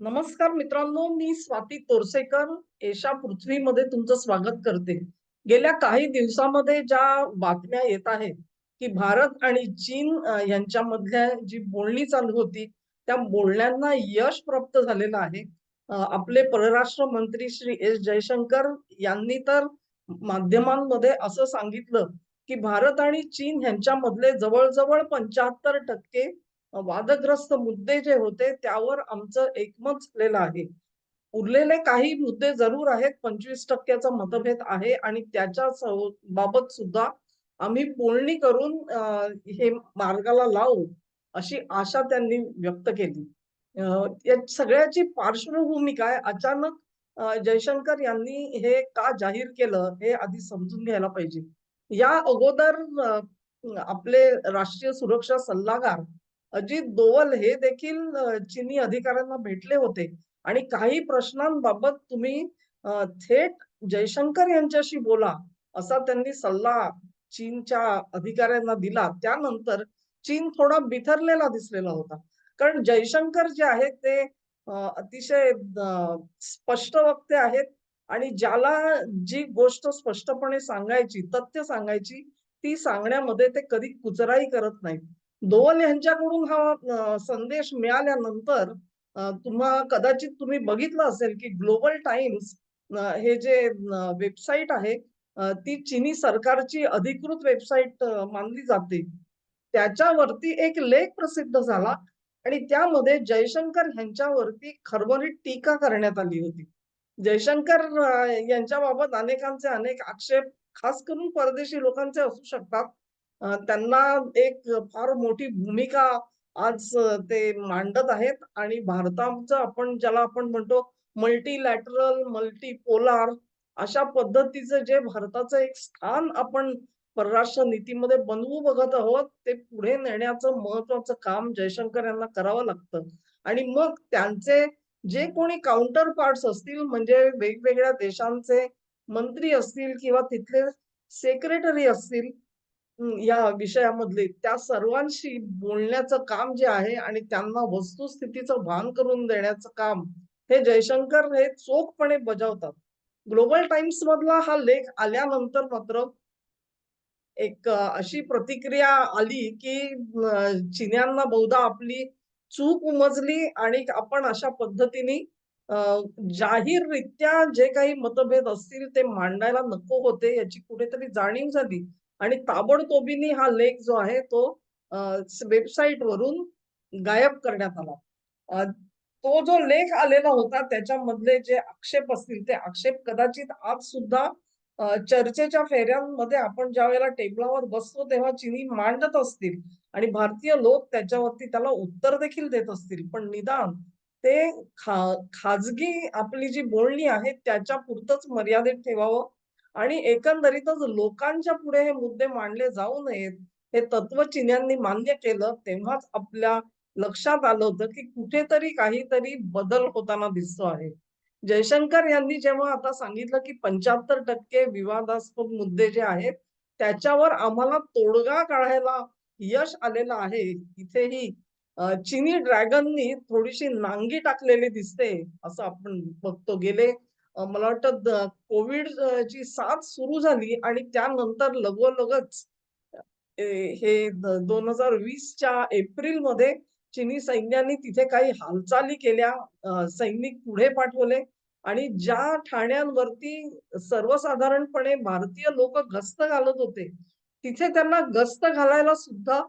नमस्कार मित्रांनो मी स्वाती तोरसेकर. एशा पृथ्वीमध्ये तुमचं स्वागत करते. गेल्या काही दिवसामध्ये ज्या बातम्या येत आहेत की भारत आणि चीन यांच्यामधल्या जी बोलणी चालू होती त्या बोलण्यांना यश प्राप्त झालेलं आहे. आपले परराष्ट्र मंत्री श्री एस जयशंकर यांनी तर माध्यमांमध्ये असं सांगितलं की भारत आणि चीन यांच्यामधले जवळजवळ पंच्याहत्तर टक्के वादग्रस्त मुद्दे जे होते त्यावर आमचं एकमत झालेलं आहे. उरलेले काही मुद्दे जरूर आहेत. 25% टक्क्याचा मतभेद आहे आणि त्याच्या बाबत सुद्धा आम्ही बोलणी करून हे मार्गाला लावू, अशी आशा त्यांनी व्यक्त केली. या सगळ्याची पार्श्वभूमी काय? अचानक जयशंकर यांनी हे का जाहीर केलं? हे आधी समजून घ्यायला पाहिजे. या अगोदर आपले राष्ट्रीय सुरक्षा सल्लागार अजित दोवल हे देखील चीनी अधिकाऱ्यांना भेटले होते आणि काही प्रश्नांबाबत तुम्ही थेट जयशंकर यांच्याशी बोला, असा त्यांनी सल्ला चीनच्या अधिकाऱ्यांना दिला. त्यानंतर चीन थोडा बिथरलेला दिसलेला होता. कारण जयशंकर जे आहेत ते अतिशय स्पष्ट वक्ते आहेत आणि ज्याला जी गोष्ट स्पष्टपणे सांगायची, तथ्य सांगायची, ती सांगण्यामध्ये ते कधी कुचराई करत नाहीत. दोन यांच्याकडून हा संदेश मिळाल्यानंतर तुम्हा कदाचित तुम्ही बघितलं असेल, की ग्लोबल टाइम्स हे जे वेबसाईट आहे ती चिनी सरकारची अधिकृत वेबसाईट मानली जाते. त्याच्यावरती एक लेख प्रसिद्ध झाला आणि त्यामध्ये जयशंकर ह्यांच्यावरती खरबरीत टीका करण्यात आली होती. जयशंकर यांच्याबाबत अनेकांचे अनेक आक्षेप खास करून परदेशी लोकांचे असू शकतात. त्यांना एक फार मोठी भूमिका आज ते मांडत आहेत आणि भारताचं आपण ज्याला आपण म्हणतो मल्टीलॅटरल, मल्टीपोलार अशा पद्धतीचं जे भारताचं एक स्थान आपण परराष्ट्र नीतीमध्ये बनवू बघत आहोत, ते पुढे नेण्याचं महत्वाचं काम जयशंकर यांना करावं लागतं. आणि मग त्यांचे जे कोणी काउंटर पार्ट्स असतील म्हणजे वेगवेगळ्या देशांचे मंत्री असतील किंवा तिथले सेक्रेटरी असतील या विषयामधले त्या सर्वांशी बोलण्याचं काम जे आहे आणि त्यांना वस्तुस्थितीचं भान करून देण्याचं काम हे जयशंकर हे चोखपणे बजावतात. ग्लोबल टाइम्स मधला हा लेख आल्यानंतर मात्र एक अशी प्रतिक्रिया आली, की चिन्यांना बहुधा आपली चूक उमजली आणि आपण अशा पद्धतीने जाहीररित्या जे काही मतभेद असतील ते मांडायला नको होते याची कुठेतरी जाणीव झाली आणि ताबडतोबीने हा लेख जो आहे तो वेबसाईट वरून गायब करण्यात आला. तो जो लेख आलेला होता त्याच्यामधले जे आक्षेप असतील ते आक्षेप कदाचित आज सुद्धा चर्चेच्या फेऱ्यांमध्ये आपण ज्यावेळेला टेबलावर बसतो तेव्हा चिनी मांडत असतील आणि भारतीय लोक त्याच्यावरती त्याला उत्तर देखील देत असतील. पण निदान ते खा खाजगी आपली जी बोलणी आहे त्याच्यापुरतंच मर्यादित ठेवावं आणि एकंदरीतच लोकांच्या पुढे हे मुद्दे मांडले जाऊ नयेत, हे तत्व चिन्यांनी मान्य केलं. तेव्हाच आपल्या लक्षात आलं होतं, की कुठेतरी काहीतरी बदल होताना दिसतो आहे. जयशंकर यांनी जेव्हा आता सांगितलं, की 75% विवादास्पद मुद्दे जे आहेत, त्याच्यावर आम्हाला तोडगा काढायला यश आलेलं आहे. इथेही चिनी ड्रॅगननी थोडीशी नांगी टाकलेली दिसते, असं आपण बघतो. गेले मला वाटतं कोविड ची साथ सुरू झाली आणि त्यानंतर लगोलगच ए हे द 2020च्या एप्रिलमध्ये चिनी सैन्याने तिथे काही हालचाली केल्या. सैनिक पुढे पाठवले आणि ज्या ठाण्यांवरती सर्वसाधारणपणे भारतीय लोक गस्त घालत होते, तिथे त्यांना गस्त घालायला सुद्धा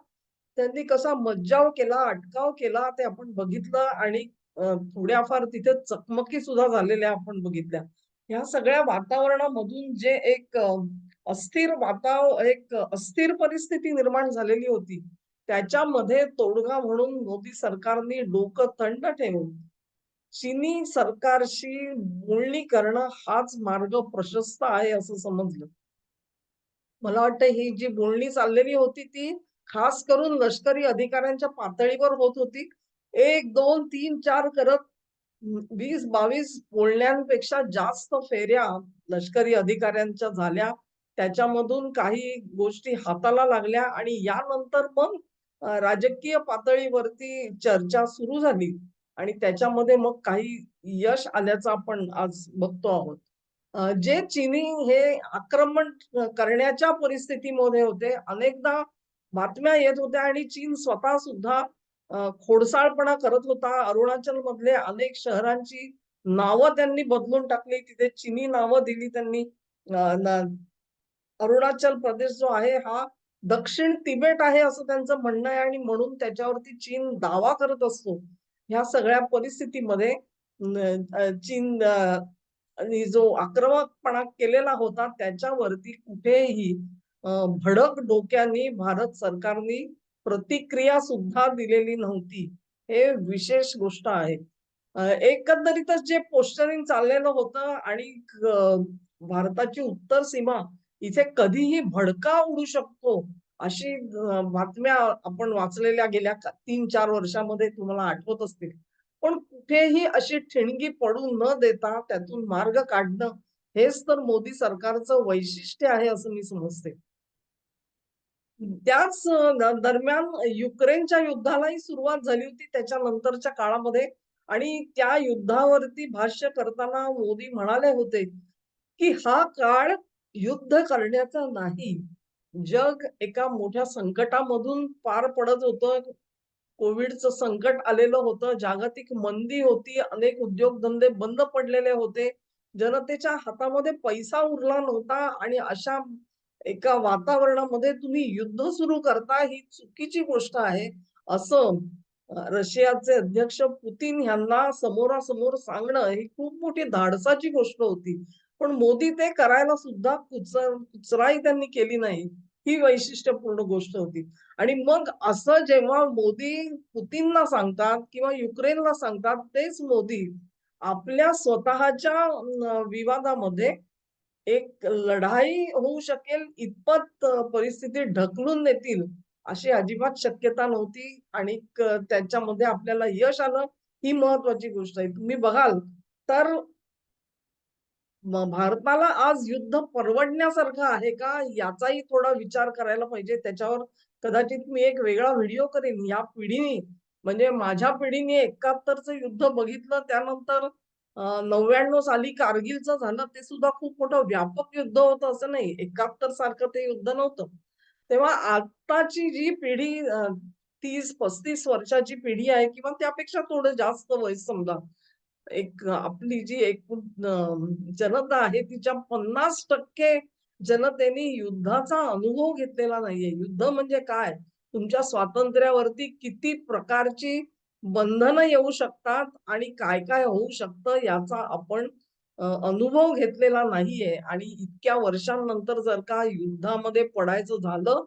त्यांनी कसा मज्जाव केला, अटकाव केला ते आपण बघितलं आणि थोड्याफार तिथे चकमकी सुद्धा झालेल्या आपण बघितल्या. ह्या सगळ्या वातावरणामधून जे एक अस्थिर वाताव एक अस्थिर परिस्थिती निर्माण झालेली होती. त्याच्यामध्ये तोडगा म्हणून मोदी सरकारने डोकं थंड ठेवून चीनी सरकारशी बोलणी करणं हाच मार्ग प्रशस्त आहे असं समजलं. मला वाटतं ही जी बोलणी चाललेली होती ती खास करून लष्करी अधिकाऱ्यांच्या पातळीवर होत होती. 1, 2, 3, 4 करत 20-22 बोलण्यांपेक्षा जास्त फेऱ्या लष्करी अधिकाऱ्यांच्या झाल्या. त्याच्यामधून काही गोष्टी हाताला लागल्या आणि यानंतर मग राजकीय पातळीवरती चर्चा सुरू झाली आणि त्याच्यामध्ये मग काही यश आल्याचं आपण आज बघतो आहोत जे चीनी हे आक्रमण करण्याच्या परिस्थितीमध्ये होते अनेकदा बातम्या येत होत्या आणि चीन स्वतः सुद्धा खोडसाळपणा करत होता. अरुणाचल मधले अनेक शहरांची नावं त्यांनी बदलून टाकली. तिथे चिनी नावं दिली त्यांनी. अरुणाचल प्रदेश जो आहे हा दक्षिण तिबेट आहे असं त्यांचं म्हणणं आहे आणि म्हणून त्याच्यावरती चीन दावा करत असतो. ह्या सगळ्या परिस्थितीमध्ये चीन आणि जो आक्रमकपणा केलेला होता त्याच्यावरती कुठेही भडक डोक्यानी भारत सरकारनी प्रतिक्रिया सुद्धा दिलेली नव्हती. हे विशेष गोष्ट आहे. एकंदरीतच जे पोस्टरिंग चाललेलं होतं आणि भारताची उत्तर सीमा इथे कधीही भडका उडू शकतो अशी बातम्या आपण वाचलेल्या गेल्या तीन चार वर्षामध्ये तुम्हाला आठवत असतील. पण कुठेही अशी ठिणगी पडू न देता त्यातून मार्ग काढणं हेच तर मोदी सरकारचं वैशिष्ट्य आहे असं मी समजते. त्याच दरम्यान युक्रेनच्या युद्धालाही सुरुवात झाली होती त्याच्यानंतरच्या काळामध्ये. आणि त्या युद्धावरती भाष्य करताना मोदी म्हणाले होते की हा काळ युद्ध करण्याचा नाही. जग एका मोठ्या संकटामधून पार पडत होतं. कोविडचं संकट आलेलं होतं. जागतिक मंदी होती. अनेक उद्योगधंदे बंद पडलेले होते. जनतेच्या हातामध्ये पैसा उरला नव्हता. आणि अशा एका वातावरणामध्ये तुम्ही युद्ध सुरू करता ही चुकीची गोष्ट आहे. असं रशियाचे अध्यक्ष पुतीन यांना समोरासमोर सांगणं ही खूप मोठी धाडसाची गोष्ट होती. पण मोदी ते करायला सुद्धा कुचर कुचराई त्यांनी केली नाही. ही वैशिष्ट्यपूर्ण गोष्ट होती. आणि मग असं जेव्हा मोदी पुतीनला सांगतात किंवा युक्रेनला सांगतात तेच मोदी आपल्या स्वतःच्या विवादामध्ये एक लढाई होऊ शकेल इतपत परिस्थिती ढकलून नेतील अशी अजिबात शक्यता नव्हती आणि त्याच्यामध्ये आपल्याला यश आलं ही महत्वाची गोष्ट आहे. तुम्ही बघाल तर भारताला आज युद्ध परवडण्यासारखं आहे का? याचाही थोडा विचार करायला पाहिजे. त्याच्यावर कदाचित मी एक वेगळा व्हिडिओ करेन. या पिढीने म्हणजे माझ्या पिढीने एकाहत्तरचं युद्ध बघितलं त्यानंतर नव्याण्णव साली कारगिलचं झालं ते सुद्धा खूप मोठं व्यापक युद्ध होतं असं नाही. एकाहत्तर सारखं ते युद्ध नव्हतं. तेव्हा आताची जी पिढी तीस पस्तीस वर्षाची पिढी आहे किंवा त्यापेक्षा थोडं जास्त वय समजा एक आपली जी एक जनता आहे तिच्या पन्नास टक्के जनतेने युद्धाचा अनुभव घेतलेला नाहीये. युद्ध म्हणजे काय? तुमच्या स्वातंत्र्यावरती किती प्रकारची बंधनं येऊ शकतात आणि काय काय होऊ शकतं याचा आपण अनुभव घेतलेला नाहीये. आणि इतक्या वर्षांनंतर जर का युद्धामध्ये पडायचं झालं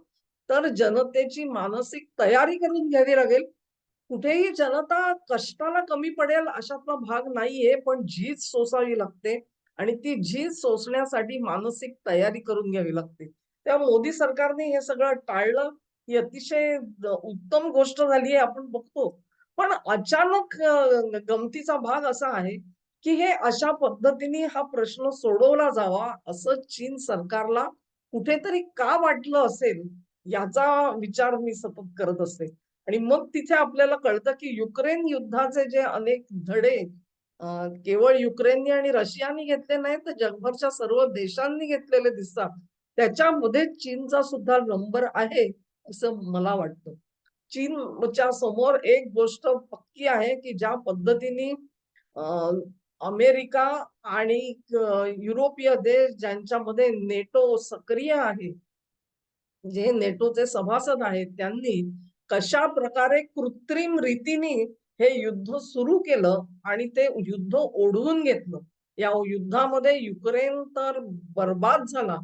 तर जनतेची मानसिक तयारी करून घ्यावी लागेल. कुठेही जनता कष्टाला कमी पडेल अशातला भाग नाहीये पण झीज सोसावी लागते आणि ती झीज सोसण्यासाठी मानसिक तयारी करून घ्यावी लागते. तेव्हा मोदी सरकारने हे सगळं टाळलं. ही अतिशय उत्तम गोष्ट झाली आहे आपण बघतो. पण अचानक गमतीचा भाग असा आहे की हे अशा पद्धतीने हा प्रश्न सोडवला जावा असं चीन सरकारला कुठेतरी का वाटलं असेल याचा विचार मी सतत करत असते. आणि मग तिथे आपल्याला कळतं की युक्रेन युद्धाचे जे अनेक धडे केवळ युक्रेननी आणि रशियानी घेतले नाही तर जगभरच्या सर्व देशांनी घेतलेले दिसतात. त्याच्यामध्ये चीनचा सुद्धा नंबर आहे असं मला वाटतं. चीनच्या समोर एक गोष्ट पक्की आहे की ज्या पद्धतीने अमेरिका आणि युरोपीय देश ज्यांच्यामध्ये नेटो सक्रिय आहे जे नेटोचे सभासद आहेत त्यांनी कशा प्रकारे कृत्रिम रीतीने हे युद्ध सुरू केलं आणि ते युद्ध ओढवून घेतलं? या युद्धामध्ये युक्रेन तर बर्बाद झाला.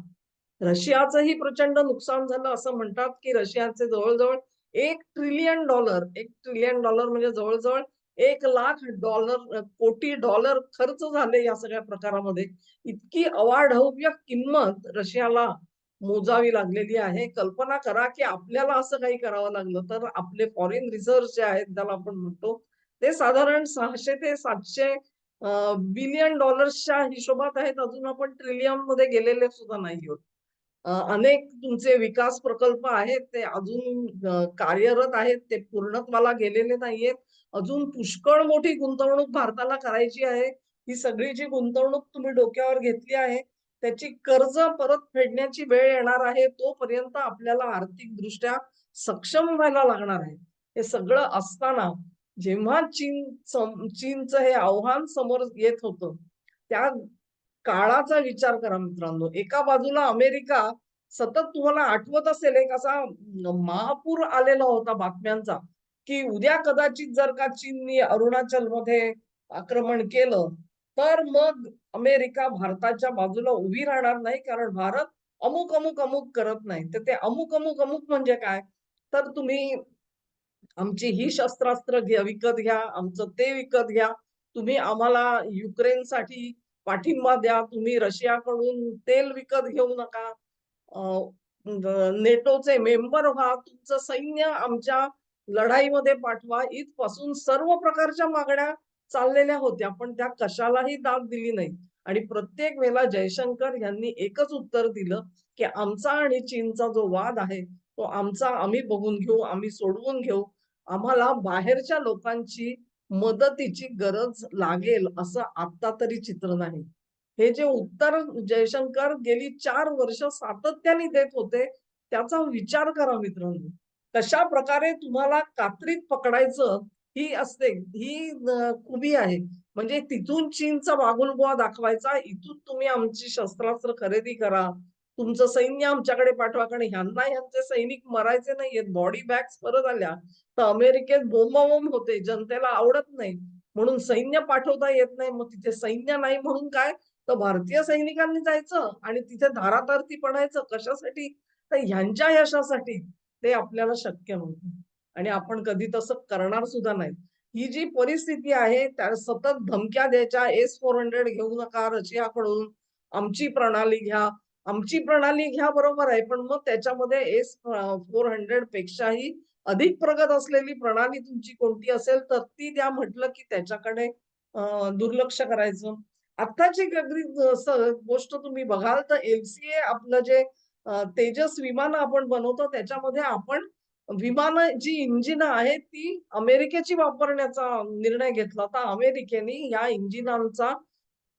रशियाचंही प्रचंड नुकसान झालं असं म्हणतात की रशियाचे जवळजवळ एक ट्रिलियन डॉलर एक ट्रिलियन डॉलर म्हणजे जवळजवळ एक लाख डॉलर कोटी डॉलर खर्च झाले या सगळ्या प्रकारामध्ये. इतकी अवाढव्य किंमत रशियाला मोजावी लागलेली आहे. कल्पना करा की आपल्याला असं काही करावं लागलं तर आपले फॉरेन रिझर्व जे आहेत त्याला आपण म्हणतो ते साधारण सहाशे ते सातशे बिलियन डॉलर्सच्या हिशोबात आहेत. अजून आपण ट्रिलियनमध्ये गेलेले सुद्धा नाही होत अनेक तुमचे विकास प्रकल्प आहेत ते अजून कार्यरत आहेत. ते पूर्णत्वाला गेलेले नाहीयेत. अजून पुष्कळ मोठी गुंतवणूक भारताला करायची आहे. ही सगळी जी गुंतवणूक तुम्ही डोक्यावर घेतली आहे, त्याची कर्ज परत फेडण्याची वेळ येणार आहे. तोपर्यंत आपल्याला आर्थिकदृष्ट्या सक्षम व्हायला लागणार आहे. हे सगळं असताना जेव्हा चीन चीनचं हे आव्हान समोर येत होतं, त्या काळाचा विचार करा मित्रांनो. एका बाजूला अमेरिका सतत तुम्हाला आठवत असेल एक असा महापूर आलेला होता बातम्यांचा, की उद्या कदाचित जर का चीननी अरुणाचलमध्ये आक्रमण केलं, तर मग अमेरिका भारताच्या बाजूला उभी राहणार नाही. कारण भारत अमुक, अमुक, अमुक करत नाही. तर ते अमुक, अमुक, अमुक म्हणजे काय? तर तुम्ही आमची ही शस्त्रास्त्र घ्या विकत घ्या, आमचं ते विकत घ्या. तुम्ही आम्हाला युक्रेनसाठी पाठिंबा द्या. तुम्ही रशियाकडून तेल विकत घेऊ नका. नेटोचे मेंबर व्हा. तुमचं सैन्य आमच्या लढाईमध्ये पाठवा. इथपासून सर्व प्रकारच्या मागण्या चाललेल्या होत्या. पण त्या कशालाही दाद दिली नाही. आणि प्रत्येक वेळेला जयशंकर यांनी एकच उत्तर दिलं, की आमचा आणि चीनचा जो वाद आहे, तो आमचा आम्ही बघून घेऊ, आम्ही सोडवून घेऊ. आम्हाला बाहेरच्या लोकांची मदतीची गरज लागेल असं आत्ता तरी चित्र नाही. हे जे उत्तर जयशंकर गेली चार वर्ष सातत्याने देत होते, त्याचा विचार करा मित्रांनो. कशाप्रकारे तुम्हाला कात्रीत पकडायचं ही असते, ही खुबी आहे. म्हणजे तिथून चीनचा बागुलबुवा दाखवायचा, इथून तुम्ही आमची शस्त्रास्त्र खरेदी करा. तुमचं सैन्य आमच्याकडे पाठवा. कारण ह्यांना ह्यांचे सैनिक मरायचे नाहीयेत. बॉडी बॅग्स परत आल्या. तर अमेरिकेत बोंबाबोंब होते. जनतेला आवडत नाही. म्हणून सैन्य पाठवता येत नाही. मग तिथे सैन्य नाही म्हणून काय? तर भारतीय सैनिकांनी जायचं आणि तिथे धारातारती पडायचं. कशासाठी? तर ह्यांच्या यशासाठी. ते आपल्याला शक्य नव्हतं. आणि आपण कधी तसं करणार सुद्धा नाही. ही जी परिस्थिती आहे, त्या सतत धमक्या द्यायच्या, एस-400 घेऊ नका रशियाकडून. आमची प्रणाली घ्या. आमची प्रणाली ह्या बरोबर आहे. पण मग त्याच्यामध्ये एस फोर हंड्रेड पेक्षाही अधिक प्रगत असलेली प्रणाली तुमची कोणती असेल, तर ती द्या म्हटलं, की त्याच्याकडे दुर्लक्ष करायचं. आत्ताची अगदी गोष्ट तुम्ही बघाल तर एल-सी-ए आपलं जे तेजस विमान आपण बनवतो, त्याच्यामध्ये आपण विमान जी इंजिन आहेत, ती अमेरिकेची वापरण्याचा निर्णय घेतला तर अमेरिकेने या इंजिनांचा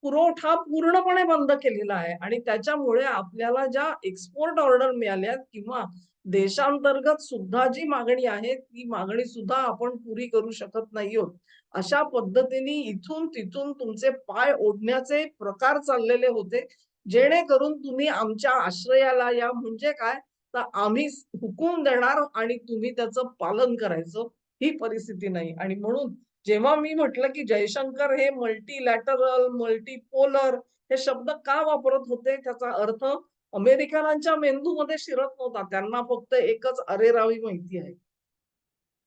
पुरवठा पूर्णपणे बंद केलेला आहे आणि त्याच्यामुळे आपल्याला ज्या एक्सपोर्ट ऑर्डर मिळाल्या किंवा देशांतर्गत सुद्धा जी मागणी आहे, ती मागणी सुद्धा आपण पुरी करू शकत नाही आहोत. अशा पद्धतीने इथून-तिथून तुमचे पाय ओढण्याचे प्रकार चाललेले होते. जेणेकरून तुम्ही आमच्या आश्रयाला या म्हणजे काय? तर आम्ही हुकूम देणार आणि तुम्ही त्याचं पालन करायचं. ही परिस्थिती नाही आणि म्हणून जेव्हा मी म्हटलं, की जयशंकर हे मल्टीलॅटरल, मल्टीपोलर हे शब्द का वापरत होते? त्याचा अर्थ अमेरिकनांच्या मेंदूमध्ये शिरत नव्हता. त्यांना फक्त एकच अरेरावी माहिती आहे.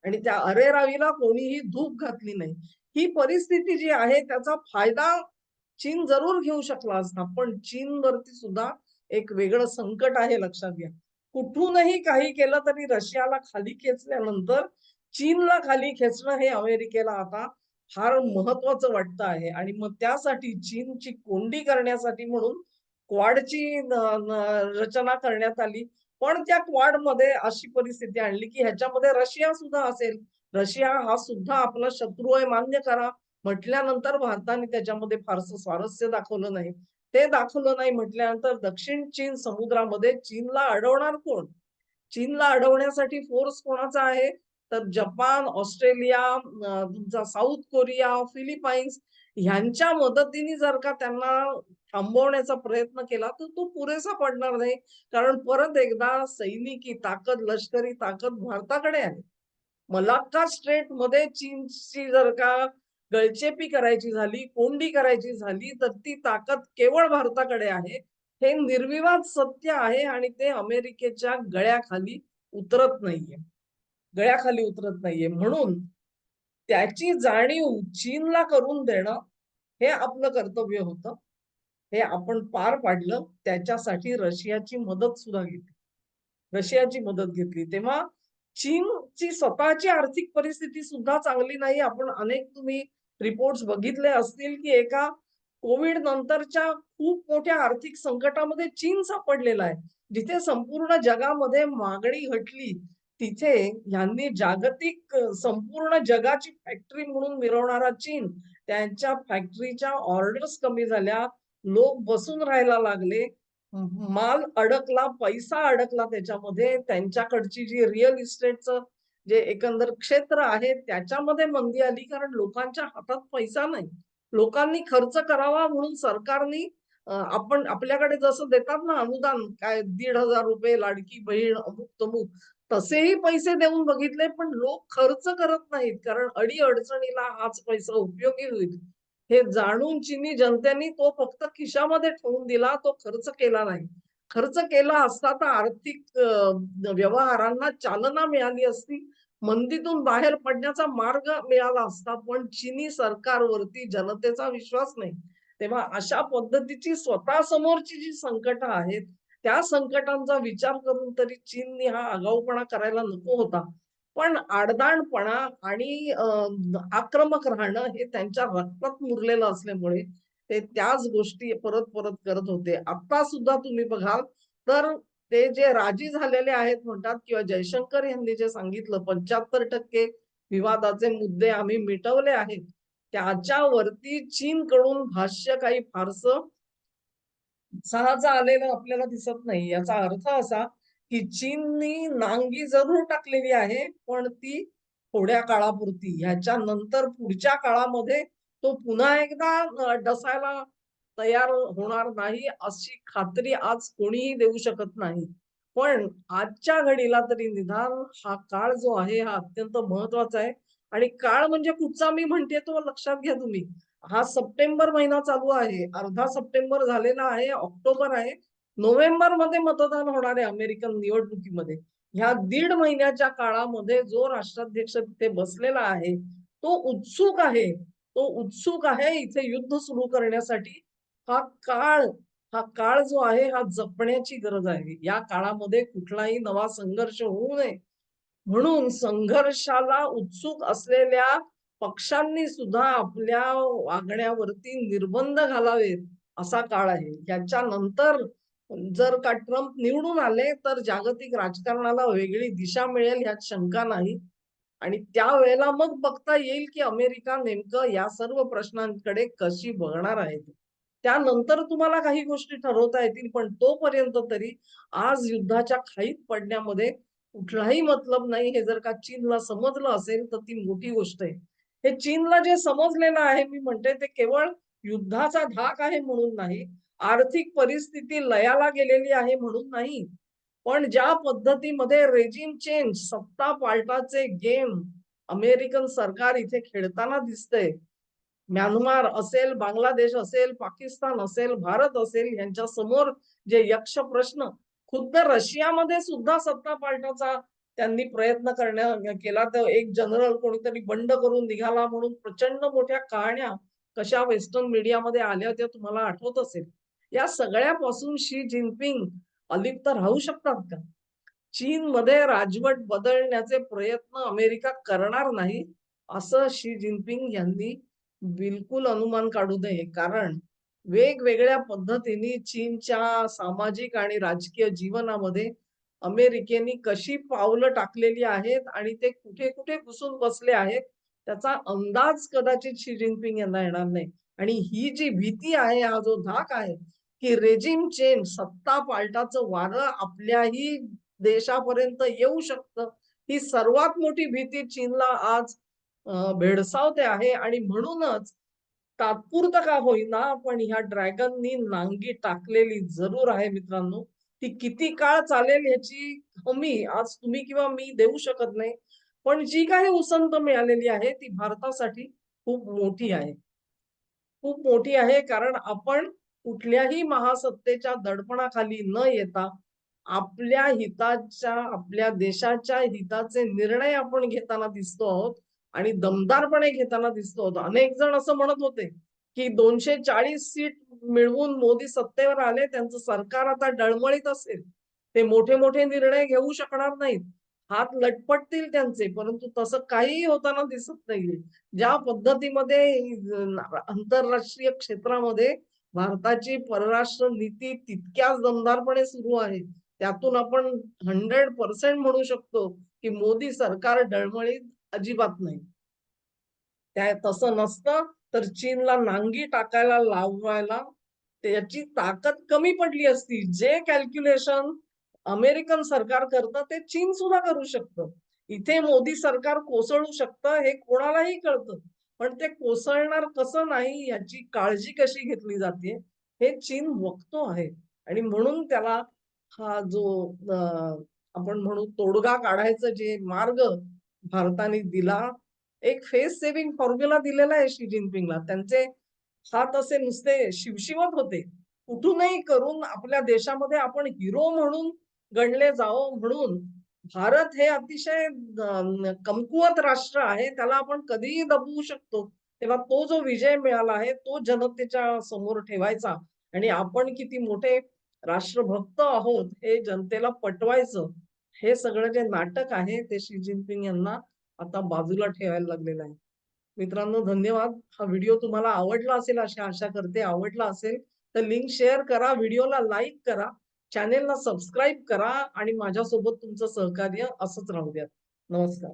आणि त्या अरेरावीला कोणीही धूप घातली नाही. ही परिस्थिती जी आहे त्याचा फायदा चीन जरूर घेऊ शकला असता. पण चीनवरती सुद्धा एक वेगळं संकट आहे लक्षात घ्या. कुठूनही काही केलं तरी रशियाला खाली खेचल्यानंतर चीनला खाली खेचणं हे अमेरिकेला आता फार महत्वाचं वाटतं आहे आणि मग त्यासाठी चीनची कोंडी करण्यासाठी म्हणून क्वाडची रचना करण्यात आली. पण त्या क्वाडमध्ये अशी परिस्थिती आणली, की ह्याच्यामध्ये रशिया सुद्धा असेल. रशिया हा सुद्धा आपला शत्रू आहे मान्य करा. म्हटल्यानंतर भारताने त्याच्यामध्ये फारसं स्वारस्य दाखवलं नाही. ते दाखवलं नाही म्हटल्यानंतर दक्षिण चीन समुद्रामध्ये चीनला अडवणार कोण? चीनला अडवण्यासाठी फोर्स कोणाचा आहे? तर जपान, ऑस्ट्रेलिया, तुमचा साऊथ कोरिया, फिलिपाईन्स ह्यांच्या मदतीने जर का त्यांना थांबवण्याचा प्रयत्न केला, तर तो पुरेसा पडणार नाही. कारण परत एकदा सैनिकी ताकद, लष्करी ताकद भारताकडे आहे. मलाक्का स्ट्रेटमध्ये चीनची जर का गळचेपी करायची झाली, कोंडी करायची झाली, तर ती ताकद केवळ भारताकडे आहे. हे निर्विवाद सत्य आहे आणि ते अमेरिकेच्या गळ्याखाली उतरत नाहीये. गळ्याखाली उतरत नाहीये. म्हणून त्याची जाणीव चीनला करून देणं हे आपलं कर्तव्य होतं. हे आपण पार पाडलं. त्याच्यासाठी रशियाची मदत सुद्धा घेतली. रशियाची मदत घेतली. तेव्हा चीनची स्वतःची आर्थिक परिस्थिती सुद्धा चांगली नाही. आपण अनेक तुम्ही रिपोर्ट्स बघितले असतील, की एका कोविड नंतरच्या खूप मोठ्या आर्थिक संकटामध्ये चीन सापडलेला आहे. जिथे संपूर्ण जगामध्ये मागणी घटली तिथे यांनी जागतिक संपूर्ण जगाची फॅक्टरी म्हणून मिरवणारा चीन त्यांच्या फॅक्टरीच्या ऑर्डर्स कमी झाल्या. लोक बसून राहायला लागले. माल अडकला पैसा अडकला त्याच्यामध्ये. त्यांच्याकडची जी रिअल इस्टेटचं जे एकंदर क्षेत्र आहे त्याच्यामध्ये मंदी आली कारण लोकांच्या हातात पैसा नाही. लोकांनी खर्च करावा म्हणून सरकारनी आपण आपल्याकडे जसं देतात ना अनुदान काय दीड हजार रुपये लाडकी बहीण अमुक तमुक तसेही पैसे देऊन बघितले पण लोक खर्च करत नाहीत. कारण अडी अडचणीला हाच पैसा उपयोगी होईल. हे जाणून चिनी जनतेने तो फक्त खिशामध्ये ठेवून दिला तो खर्च केला नाही. खर्च केला असता तर आर्थिक व्यवहारांना चालना मिळाली असती. मंदीतून बाहेर पडण्याचा मार्ग मिळाला असता पण चिनी सरकारवरती जनतेचा विश्वास नाही. तेव्हा अशा पद्धतीची स्वतः समोरची जी संकट आहेत त्या संकटांचा विचार करून तरी चीनने हा आगाऊपणा करायला नको होता. पण आडदाणपणा आणि आक्रमक राहणं हे त्यांच्या रक्तात मुरलेलं असल्यामुळे ते त्याच गोष्टी परत परत करत होते. आता सुद्धा तुम्ही बघाल तर ते जे राजी झालेले आहेत म्हणतात किंवा जयशंकर यांनी जे सांगितलं पंच्याहत्तर टक्के विवादाचे मुद्दे आम्ही मिटवले आहेत. त्याच्यावरती चीनकडून भाष्य काही फारसं सहाचा आलेला आपल्याला दिसत नाही. याचा अर्थ असा की चीननी नांगी जरूर टाकलेली आहे पण ती थोड्या काळापुरती ह्याच्या नंतर पुढच्या काळामध्ये तो पुन्हा एकदा डसायला तयार होणार नाही अशी खात्री आज कोणीही देऊ शकत नाही. पण आजच्या घडीला तरी निदान हा काळ जो आहे हा अत्यंत महत्त्वाचा आहे. आणि काळ म्हणजे कुठचा मी म्हणते तो लक्षात घ्या तुम्ही. हा सप्टेंबर महिना चालू आहे. अर्धा सप्टेंबर झालेला आहे. ऑक्टोबर आहे. नोव्हेंबरमध्ये मतदान होणार आहे अमेरिकन निवडणुकीमध्ये. ह्या दीड महिन्याच्या काळामध्ये जो राष्ट्राध्यक्ष तिथे बसलेला आहे तो उत्सुक आहे. तो उत्सुक आहे इथे युद्ध सुरू करण्यासाठी. हा काळ हा काळ जो आहे हा जपण्याची गरज आहे. या काळामध्ये कुठलाही नवा संघर्ष होऊ नये. म्हणून संघर्षाला उत्सुक असलेल्या पक्षांनी सुद्धा आपल्या वागण्यावरती निर्बंध घालावेत असा काळ आहे. याच्यानंतर जर का ट्रम्प निवडून आले तर जागतिक राजकारणाला वेगळी दिशा मिळेल यात शंका नाही. आणि त्यावेळेला मग बघता येईल की अमेरिका नेमकं या सर्व प्रश्नांकडे कशी बघणार आहे. त्यानंतर तुम्हाला काही गोष्टी ठरवता येतील पण तोपर्यंत तरी आज युद्धाच्या खाईत पडण्यामध्ये कुठलाही मतलब नाही. हे जर का चीनला समजलं असेल तर ती मोठी गोष्ट आहे. हे चीनला जे समजलेलं आहे मी म्हणते ते केवळ युद्धाचा धाक आहे म्हणून नाही आर्थिक परिस्थिती लयाला गेलेली आहे म्हणून नाही. पण ज्या पद्धतीमध्ये रेजिम चेंज सत्ता पालटाचे गेम अमेरिकन सरकार इथे खेळताना दिसते म्यानमार असेल बांगलादेश असेल पाकिस्तान असेल भारत असेल यांच्या समोर जे यक्ष प्रश्न खुद्द रशियामध्ये सुद्धा सत्ता पालटाचा त्यांनी प्रयत्न करण्या केला तर एक जनरल कोणीतरी बंड करून निघाला म्हणून प्रचंड मोठ्या कहाण्या कशा वेस्टर्न मीडियामध्ये आल्या होत्या तुम्हाला आठवत असेल? या सगळ्यापासून शी जिनपिंग अलिप्त राहू शकतात का? चीनमध्ये राजवट बदलण्याचे प्रयत्न अमेरिका करणार नाही असं शी जिनपिंग यांनी बिलकुल अनुमान काढू नये. कारण वेगवेगळ्या पद्धतीने चीनच्या सामाजिक आणि राजकीय जीवनामध्ये अमेरिकेने कशी पावलं टाकलेली आहेत आणि ते कुठे कुठे घुसून बसले आहेत त्याचा अंदाज कदाचित शी जिनपिंग यांना येणार नाही. आणि ही जी भीती आहे हा जो धाक आहे की रेजिम चेंज सत्ता पालटाचं वारं आपल्याही देशापर्यंत येऊ शकतं ही सर्वात मोठी भीती चीनला आज भेडसावते आहे. आणि म्हणूनच तात्पुरतं का होईना पण ह्या ड्रॅगननी नांगी टाकलेली जरूर आहे मित्रांनो. ती किती काळ चालेल ह्याची हमी आज तुम्ही किंवा मी देऊ शकत नाही. पण जी काही उसंत मिळालेली आहे ती भारतासाठी खूप मोठी आहे. खूप मोठी आहे कारण आपण कुठल्याही महासत्तेच्या दडपणाखाली न येता आपल्या हिताच्या आपल्या देशाच्या हिताचे निर्णय आपण घेताना दिसतो आहोत आणि दमदारपणे घेताना दिसतो आहोत. अनेक जण असं म्हणत होते की दोनशे चाळीस सीट मिळवून मोदी सत्तेवर आले त्यांचं सरकार आता डळमळीत असेल. ते मोठे मोठे निर्णय घेऊ शकणार नाहीत. हात लटपटतील त्यांचे परंतु तसं काहीही होताना दिसत नाहीये. ज्या पद्धतीमध्ये आंतरराष्ट्रीय क्षेत्रामध्ये भारताची परराष्ट्र नीती तितक्याच दमदारपणे सुरू आहे त्यातून आपण हंड्रेड पर्सेंट म्हणू शकतो की मोदी सरकार डळमळीत अजिबात नाही. त्या तसं नसतं. तर चीनला नांगी टाकायला लावायला त्याची ताकद कमी पडली असती. जे कॅल्क्युलेशन अमेरिकन सरकार करतं ते चीन सुद्धा करू शकतं. इथे मोदी सरकार कोसळू शकतं हे कोणालाही कळतं. पण ते कोसळणार कसं नाही याची काळजी कशी घेतली जाते हे चीन बघतो आहे. आणि म्हणून त्याला हा जो आपण म्हणू तोडगा काढायचं जे मार्ग भारताने दिला एक फेस सेव्हिंग फॉर्म्युला दिलेला आहे शी जिनपिंगला त्यांचे हात असे नुसते शिवशिवत होते. कुठूनही करून आपल्या देशामध्ये आपण हिरो म्हणून गणले जावं म्हणून भारत हे अतिशय कमकुवत राष्ट्र आहे. त्याला आपण कधीही दबवू शकतो. तेव्हा तो जो विजय मिळाला आहे तो जनतेच्या समोर ठेवायचा. आणि आपण किती मोठे राष्ट्रभक्त आहोत हे जनतेला पटवायचं. हे सगळं जे नाटक आहे ते शी जिनपिंग यांना आता बाजूला ठेवायला लागलेलं आहे. मित्रांनो धन्यवाद. हा व्हिडिओ तुम्हाला आवडला असेल अशी आशा करते. आवडला असेल तर लिंक शेअर करा व्हिडिओला लाईक करा चॅनेलला सबस्क्राईब करा आणि माझ्यासोबत तुमचं सहकार्य असंच राहू द्या. नमस्कार.